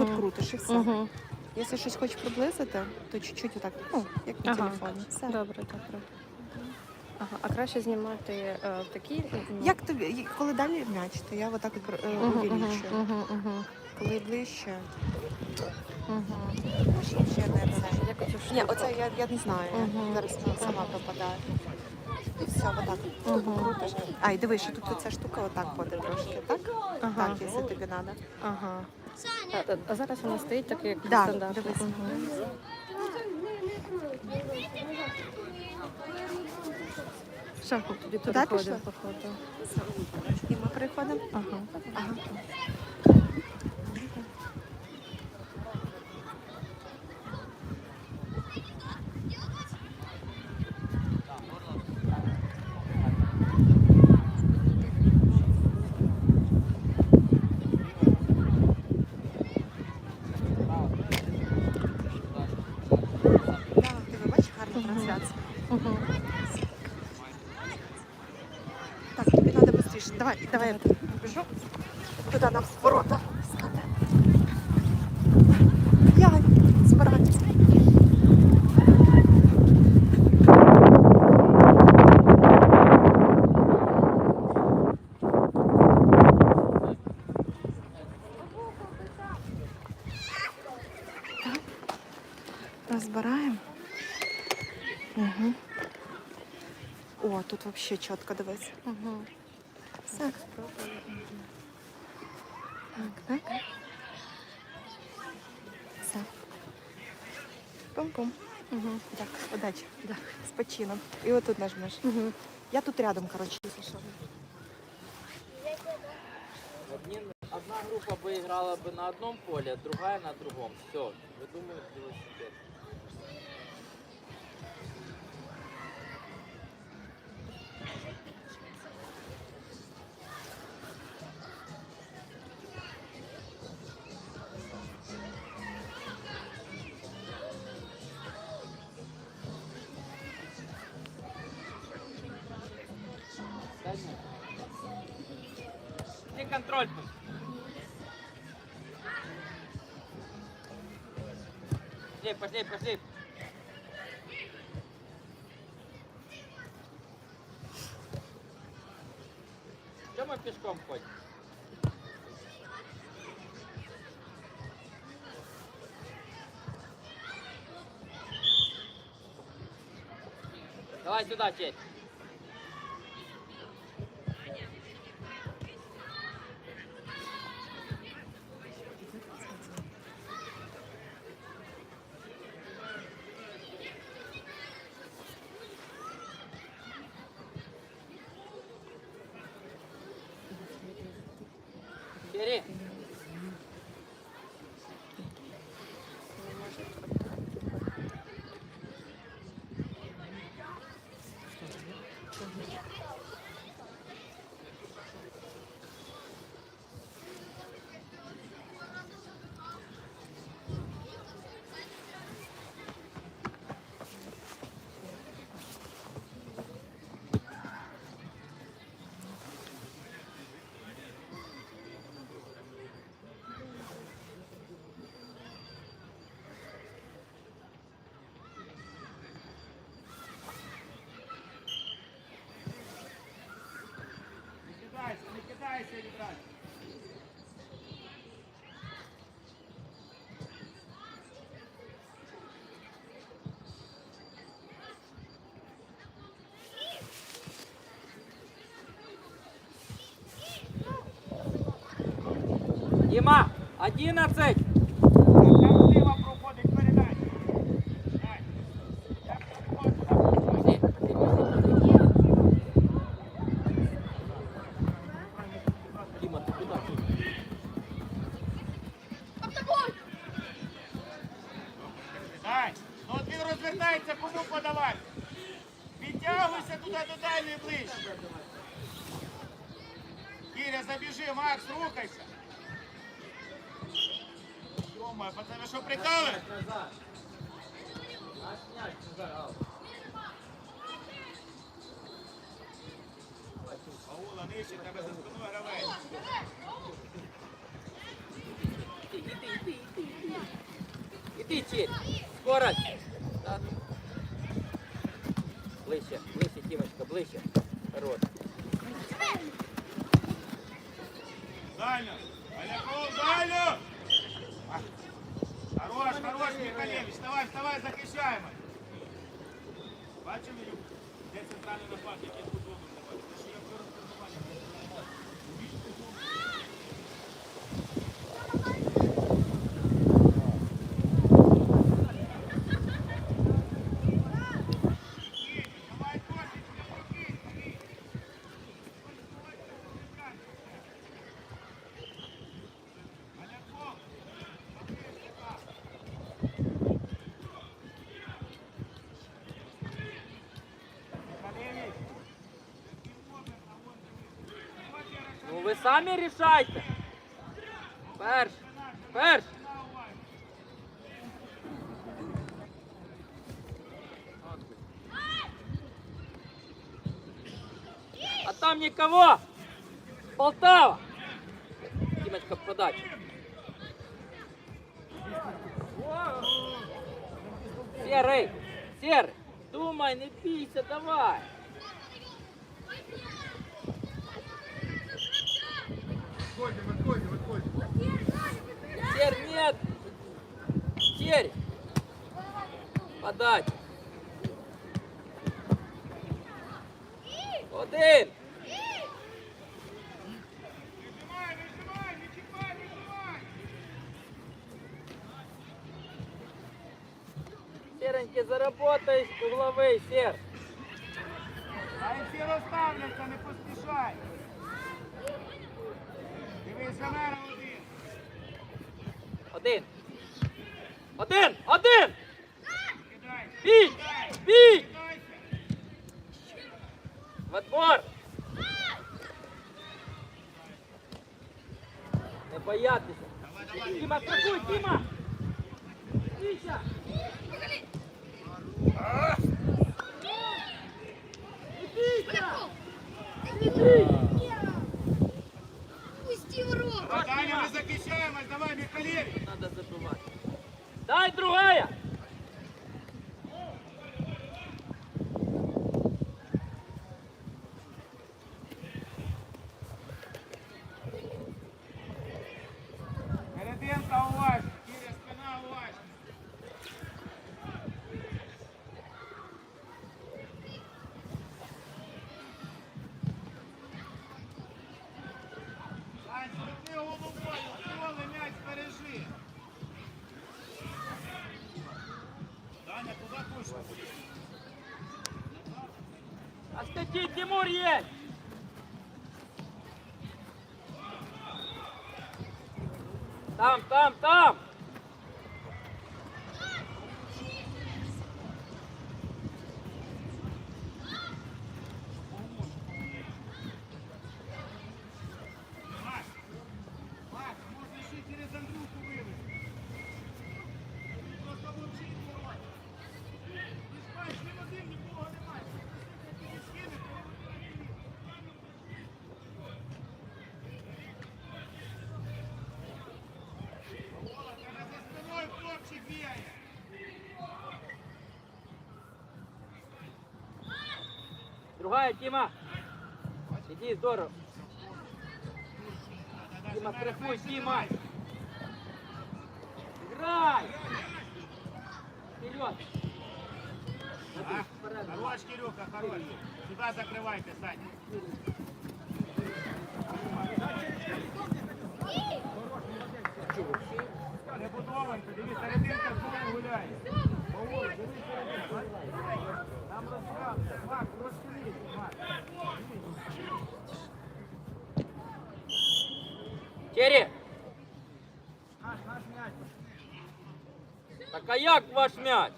от Мгм. крутиш і все. Угу. Якщо щось хочеш приблизити, то чуть-чуть отак, ну, як на Ага. телефоні. Все. Добре, добре. Ага, а краще знімати е, такі. ну, Як тобі, коли далі м'яч, то я отак от, е, Мгм, мгм, увеличую. мгм, мгм, Коли ближче, мгм. ще не це. Як оцю Ні, штуку. оце я, я не знаю. Мгм. Зараз вона сама пропадає. І все, отак. Мгм. Крутиш. А, і дивись, що тут ця штука отак ходить трошки, так? Ага. Так, якщо тобі треба. Ага. А, а зараз вона стоїть так, як Да, стандарт. дивись. Тоді Туди походу. І ми переходимо. Ага. Ага. Да, ти бачиш гарну трансляцію. Угу. Так, тобі треба швидше. Давай, давай я тут біжу. Туди нам з ворота. стати. Я збираюся. Так. Розбираємо. Угу. О, тут взагалі чітко дивись. Угу. Так. Так, так. Все. Пум-пум. Угу. Так, удачі. Да. З почином. І отут нажмеш. Угу. Я тут рядом, коротше, якщо що. Один, одна группа бы играла бы на одном поле, другая на другом. Все, выдумывают велосипед. Пошли, пошли, пошли. Что мы пешком ходим? Давай сюда, честь. Старайся не брать. Дима, 11! От він розвертається, кому подавати. Підтягуйся туди до дальньої ближче. Кіря, забіжи, Макс, рухайся. Йома, пацани, що прикали? Паула, нижче, тебе за спиною гравець. Иди, иди, иди. ти, Черь. Скорость. Да. Ближче, ближче, Тімочка, ближче. Хорош. Дальню! Поляков, дальню! Хорош, хорош, Михалевич, вставай, вставай, захищаємо. Бачив, Ілюк? Де центральний напад, самі рішайте. Перш. Перш. А там никого. Полтава. Димочка, подача. Серый, серый, думай, не бійся, давай. Отходим, отходим, отходим. Тер, нет! Терь! Подать! Один! Серенький, заработай угловий, Сер! А якщо розставляться, не поспішай! Один. Один. Один. Бій. Бій. В отбор. Не боятися. Тіма, страхуй. Пусти в рот! Давай, Даня, ми захищаємось, давай, Михалєвич. Надо забивати. Дай другая. Там, там, там. Макс, Макс, можна ще через Андрюху вивести. Просто мовчить ворот. Ти ж бачиш, він один, нікого немає. Ти не скине, то Вола, тебе за спиною хлопчик бігає. Тима. Иди, здорово. Тима, страхуй, Тима. Играй. Вперед. Хорош, Кирюха, хорош. Сюда закрывайте, Саня. Не будованка, дивись, серединка знову гуляє. М'яч. Так а як ваш м'яч?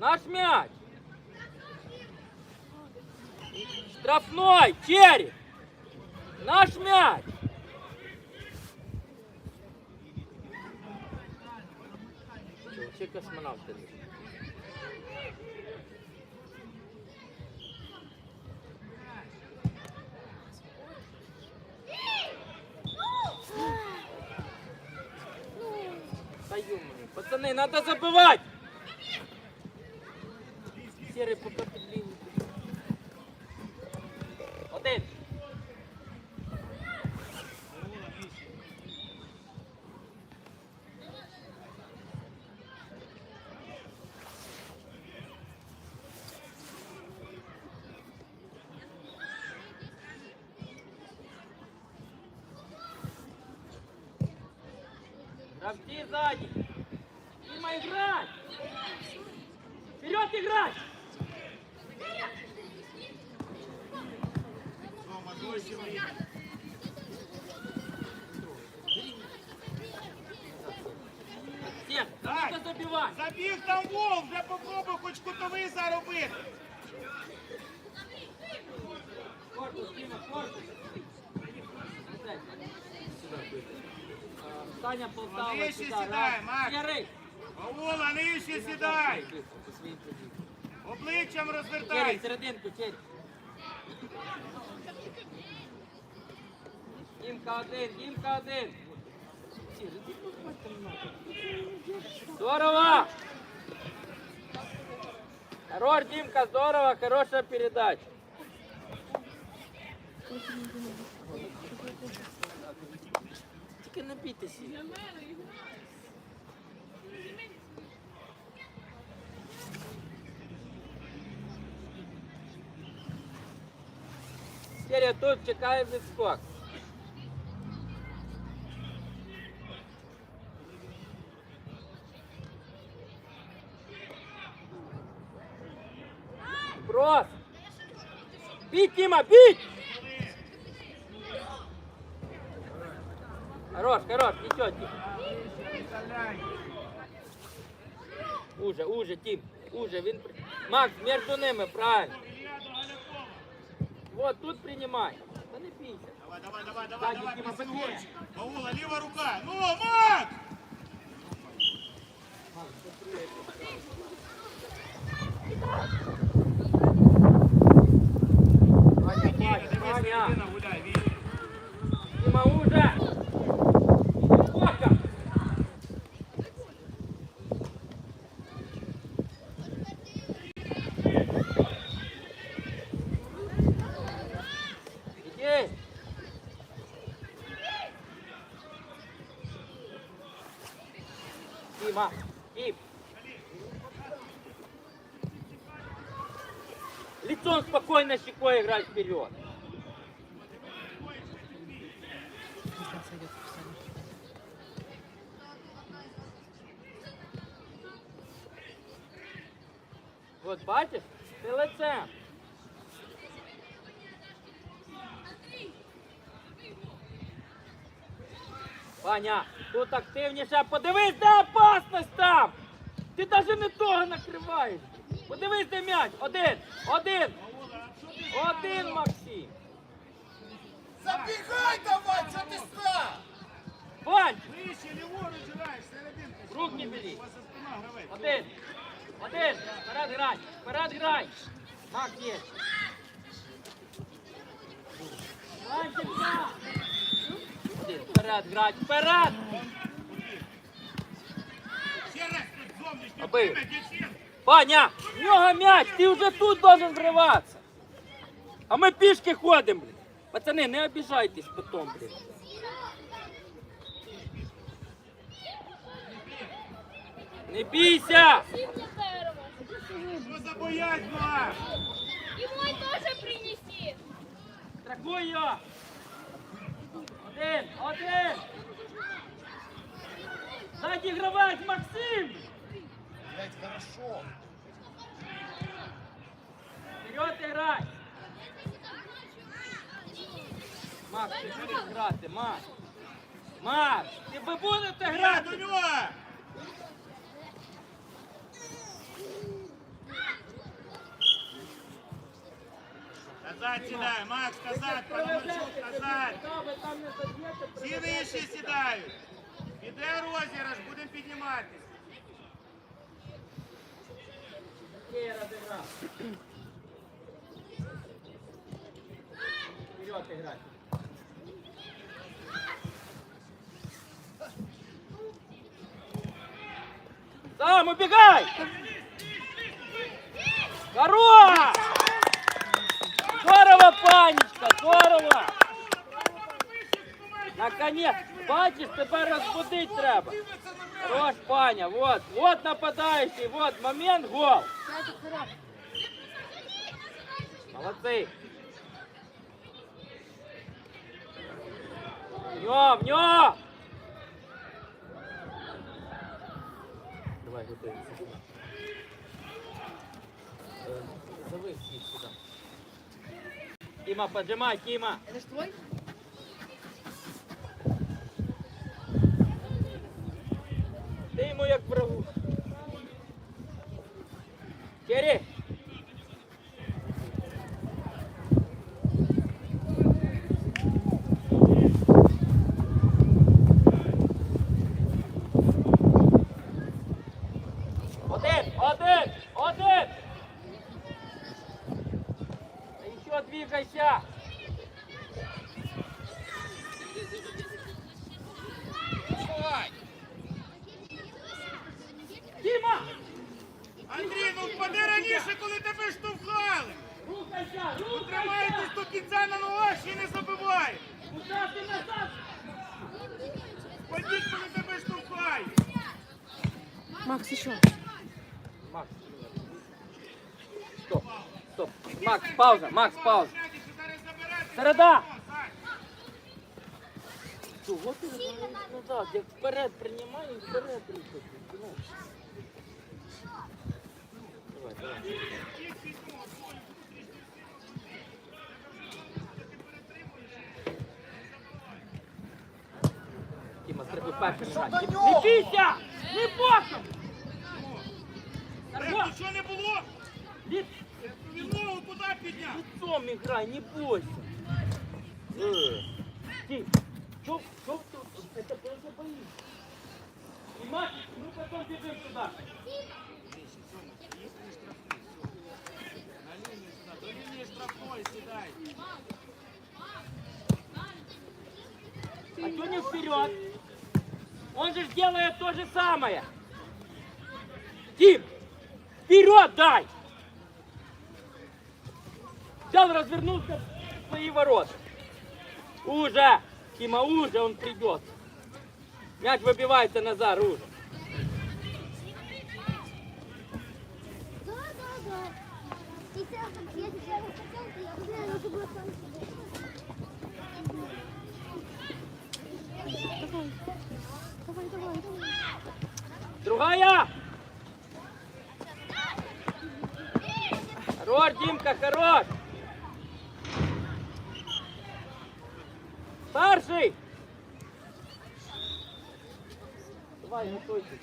Наш м'яч. Штрафной, Черри. Наш м'яч. Вообще космонавты. Та Та. Пацани, надо забивати! Серий поки Саня Полтава Нижче сюда. сідай, раз. Макс. Серый! Паула, нижче сідай. По своїм позиціям. Обличчям Серый, розвертай. серединку, Серый. Дімка один, Дімка один. Серый, ти подходь там нахуй. Здорово! Хорош, Димка, здорово, хорошая передача. Тільки не бійтеся. Серія тут чекає відскок. Брос! Бить, Дима, бить! Хорош, хорош, ничего, Тим. Вставляй. Уже, уже, Тим, уже. Він... при- Макс, между ними, правильно. Ілля до Галякова. Вот, тут принимай. Да не бійся. Давай, давай, давай, давай, Сзади, давай, Дима, присягуйся. Паула, ліва рука. Ну, Мак! Ваня, Віра, Ваня, дивись, Ваня. середина гуляй, Віра. Дима, уже! Дима, Дим! Лицом спокойно щекой играй вперед. Вот бачиш, ти лицем. Ваня, тут активніше. Подивись, де опасність там. Ти навіть не того накриваєш. Подивись, де м'яч. Один, один. Один, Максим. Забегай давай, что ты стал? Вань, Вище, ліворуч граєш, руки бери. Один. Один. Вперед грай. Вперед грай. Макс є. Ванченка. Один. Вперед грай. Вперед. Аби. Ваня, в нього м'яч, ти вже тут должен вриватися. А ми пішки ходимо, блін. Пацани, не обіжайтесь потім, блін. Не бійся! Що за боязнь, И мой тоже принеси. Його! Один, один! Дайте гравець Максим! Блять, хорошо. Вперед играй! Макс, ти будеш грати, Макс! Макс, ти ви будете Я грати! до нього! Назад сідай, Макс, назад, Пономарчук, назад. Там не заб'єте, Всі вище сідають. Іде розіграш, будемо підніматись. Окей, розіграв. Вперед играть. Сам, убегай! Хорош! Здорово, панечка, здорово! Наконец, бачиш, тепер розбудить треба. Хорош, паня, вот, вот нападающий, вот момент, гол. Молодцы. В нем, в нем! Давай, готовимся. Э, Зови всіх сюди. Тима, поджимай, Тима. Это ж твой? Ти йому як врагу. Кері! Один, один, один! Еще двигайся! Давай. Тима! Ну раніше, коли тебе штовхали. Рухайся, Тримайтесь до кінця на ногах і не забивай. Впадіть, коли тебе штовхають. Макс, еще. Макс. Стоп, стоп. Макс, пауза, Макс, пауза. Середа! Чого ти назад? назад? Як вперед приймай, і вперед рухайся. Ну. Давай, давай. Тіма, треба перший Що м'яч. до Не- нього? Не бійся! Не боком! Реф, Тарго, нічого не було? літ- Він ногу куди підняв? лицом играй, не бойся. Э. Ты, чё, чё ты, это просто боишься. И мать, ну потом бежим сюда. До лінії штрафної сідай. А что не вперед? Он же ж делает то же самое. Тим, вперед дай! Взял, развернулся в свои ворота. Уже, Тима, уже он придет. Мяч выбивается назад, уже. Другая! Хорош, Димка, хорош! Старший! Давай, готовься.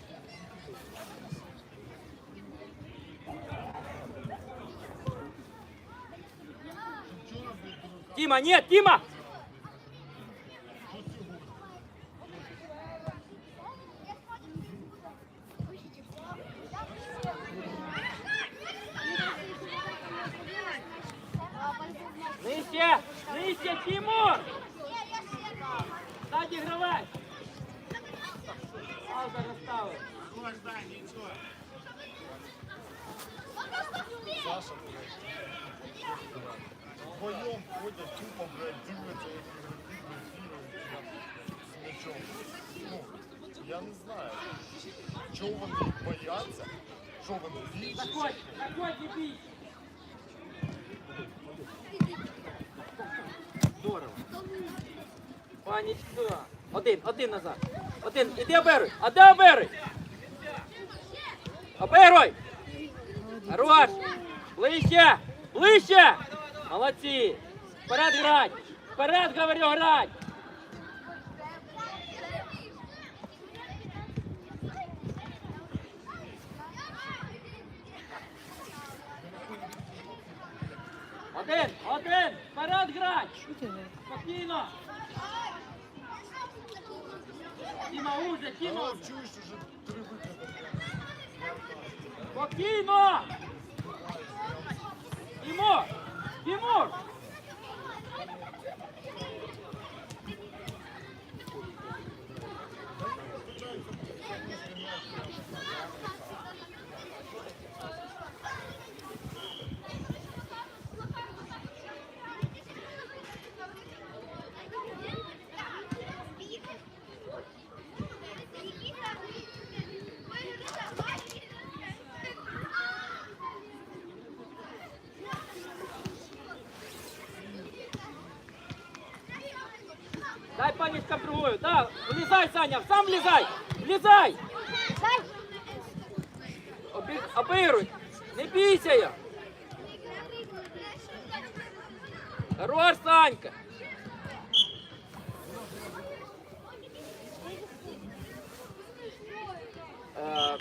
Дима, нет, Дима! Що. Заходь, заходь, не бей! Здорово. Панічка. Один, один назад. Один, іди оберуй. А де оберуй? Оберуй! Хорош! Ближче! Ближче! Молодці! Вперед грать! Вперед, говорю, грать! Один, один! Вперед грать! Спокійно! Тіма, уже, Тіма! Але чуєш, уже три викиди. Спокійно! Тимур! Тимур! тобою, да. Влізай, Саня, сам влізай. Влізай. Обі... Обируй. Не бійся я. Хорош, Санька. Е,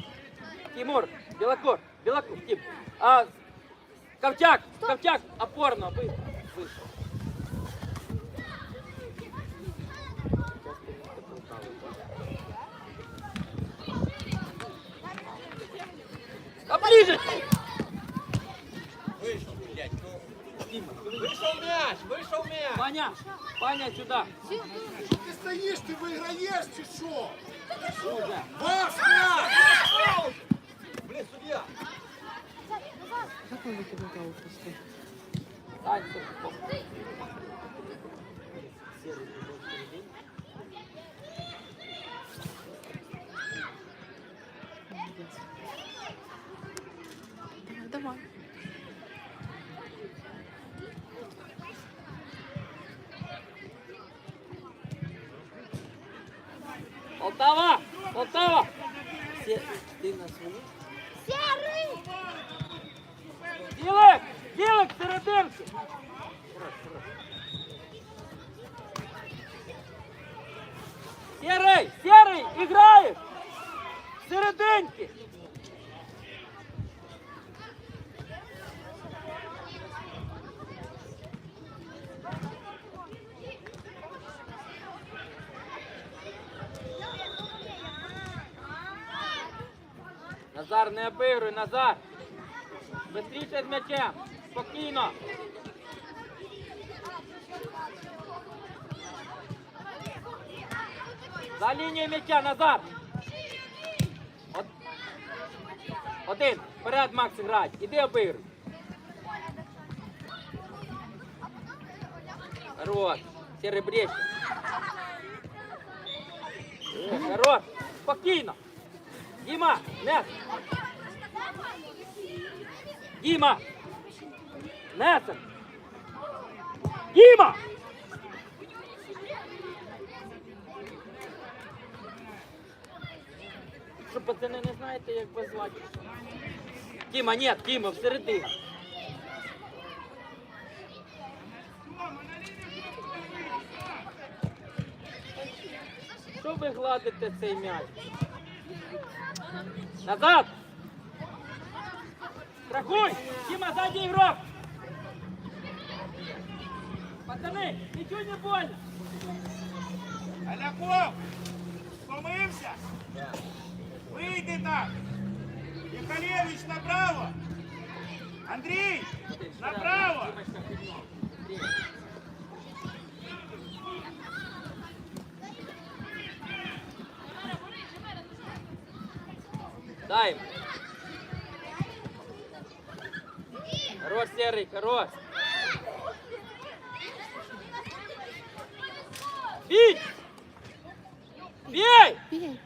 Тимур, Білокор, Білокор, Тим. А, Ковчак, Ковчак, опорно, ви, вийшов. А ближе! Вийшов м'яч, вийшов м'яч. Паня, Паня, сюда. Ти стоїш, ти виграєш чи що? Уже. Ваш м'яч! Блін, суддя. Як ви викидати просто? Сань, стоп. Давай. Полтава! Полтава! Все, ти на свою? Серый! Білик! Білик, серединки! Серий! Серий! Іграєш! Серединки! Назар, не обигруй, Назар! Быстріше з м'ячем! Спокійно! За лінією м'яча, Назар! Од- Один, вперед, Макс, грать. Іди обигруй. Хорош. Серебрєще. Хорош. Спокійно. Діма, не. Діма! Несен! Діма! Що, пацани, не знаєте, як вас звати? Діма, ні, Діма, всередині. Що ви гладите цей м'яч? Назад! Страхуй! Дима, сзади игрок! Пацаны, ничего не больно! Аляков! Помився? Вийди так! Яхалєвич направо! Андрій! Направо! Серый, хорош. Бей! Бей! Бій.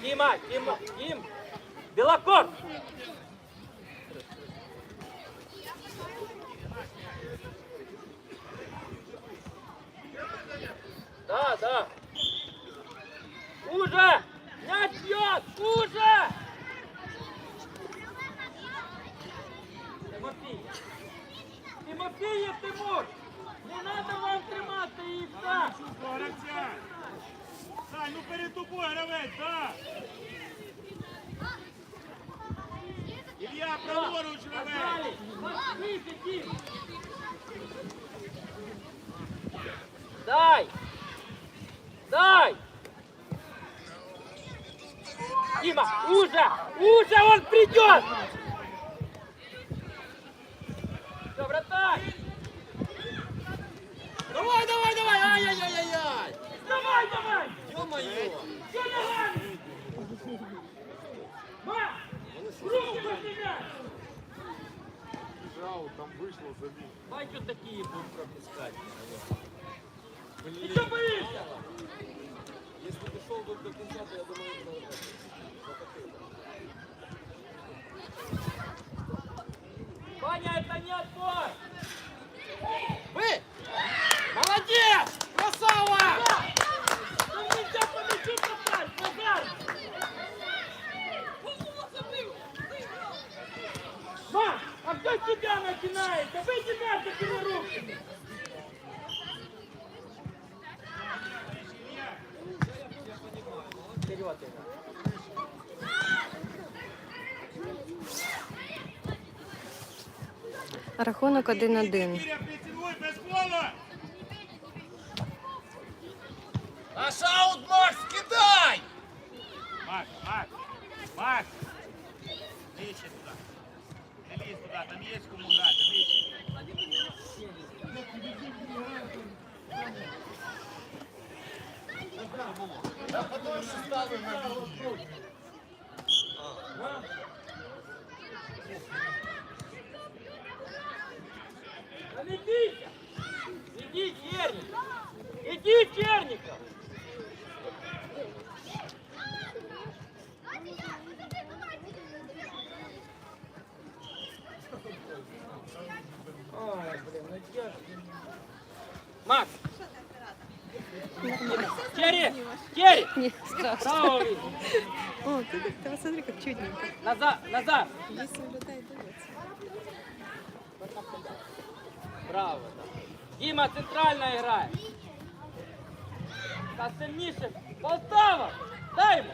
Дима, Дима, Дим! Белокор! Да, да. Уже! Мяч бьет! Уже! Тимофієв, Тимур! Не треба вам тримати їх так! Гравця! Сань, ну перед тобою гравець, так! Ілля, праворуч гравець! Дай! Дай! Дима, уже! Уже он придет! грай! Давай, давай, давай! Ай-яй-яй-яй! Давай, давай! Ё-моё! Що ногами? Ма! Руку поднимай! Жау, там вышло забил. Бачу, такі будуть пропускати. Ти що боїшся? Если ты шел бы до конца, то я думаю, это Ваня, это не отбор! Вы! Молодец! Красава! Там нельзя по мячу попасть, Назар! Ма, а кто тебя начинает? Да вы тебя закрыли руки! Рахунок 1-1. Макс! Черри! Черри! Не страшно. Право видно. О, ты, ты посмотри, как чудненько. Назад, назад! Здесь улетает дивиться. Браво, да. Дима, центрально играй. Та сильніше. Полтава! Дай ему!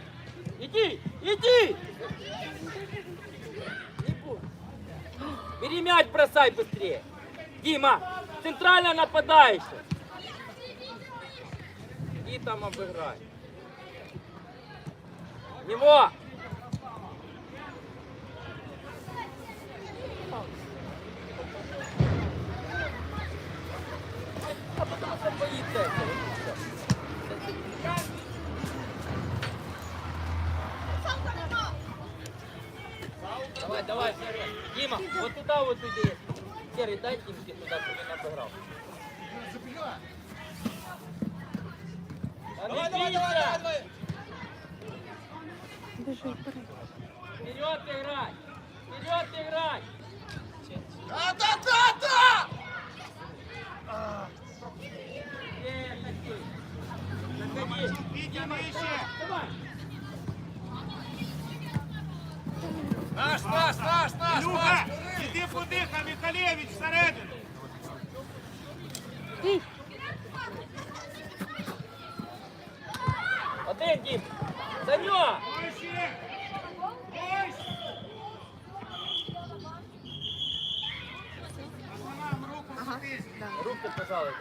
Иди! Иди! Не будь. Бери мяч, бросай быстрее. Дима, центрально нападающий. Иди там обыграй. Него! А потому что боится этого. Давай, давай, Серый. Дима, вот туда вот иди. передать им туда, куда не обыграл. Давай, давай, давай, давай! Бежи, Вперед играть! Вперед играть! Да, да, да, да! А -а -а. Заходи! Заходи! Давай! Наш, наш, наш, наш! наш. Іди подиха, Михалєвич всередину! Один! Нижче! Пацанам руку Ага, Руки, пожалуйста.